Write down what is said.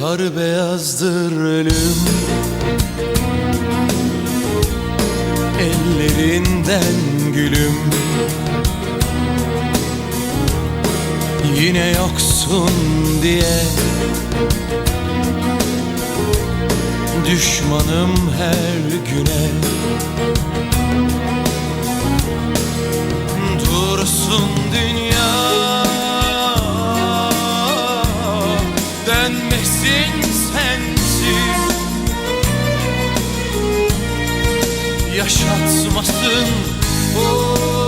Kar beyazdır ölüm Ellerinden gülüm. Yine yoksun diye. Düşmanım her Dönmesin sensiz. Yaşatmasın o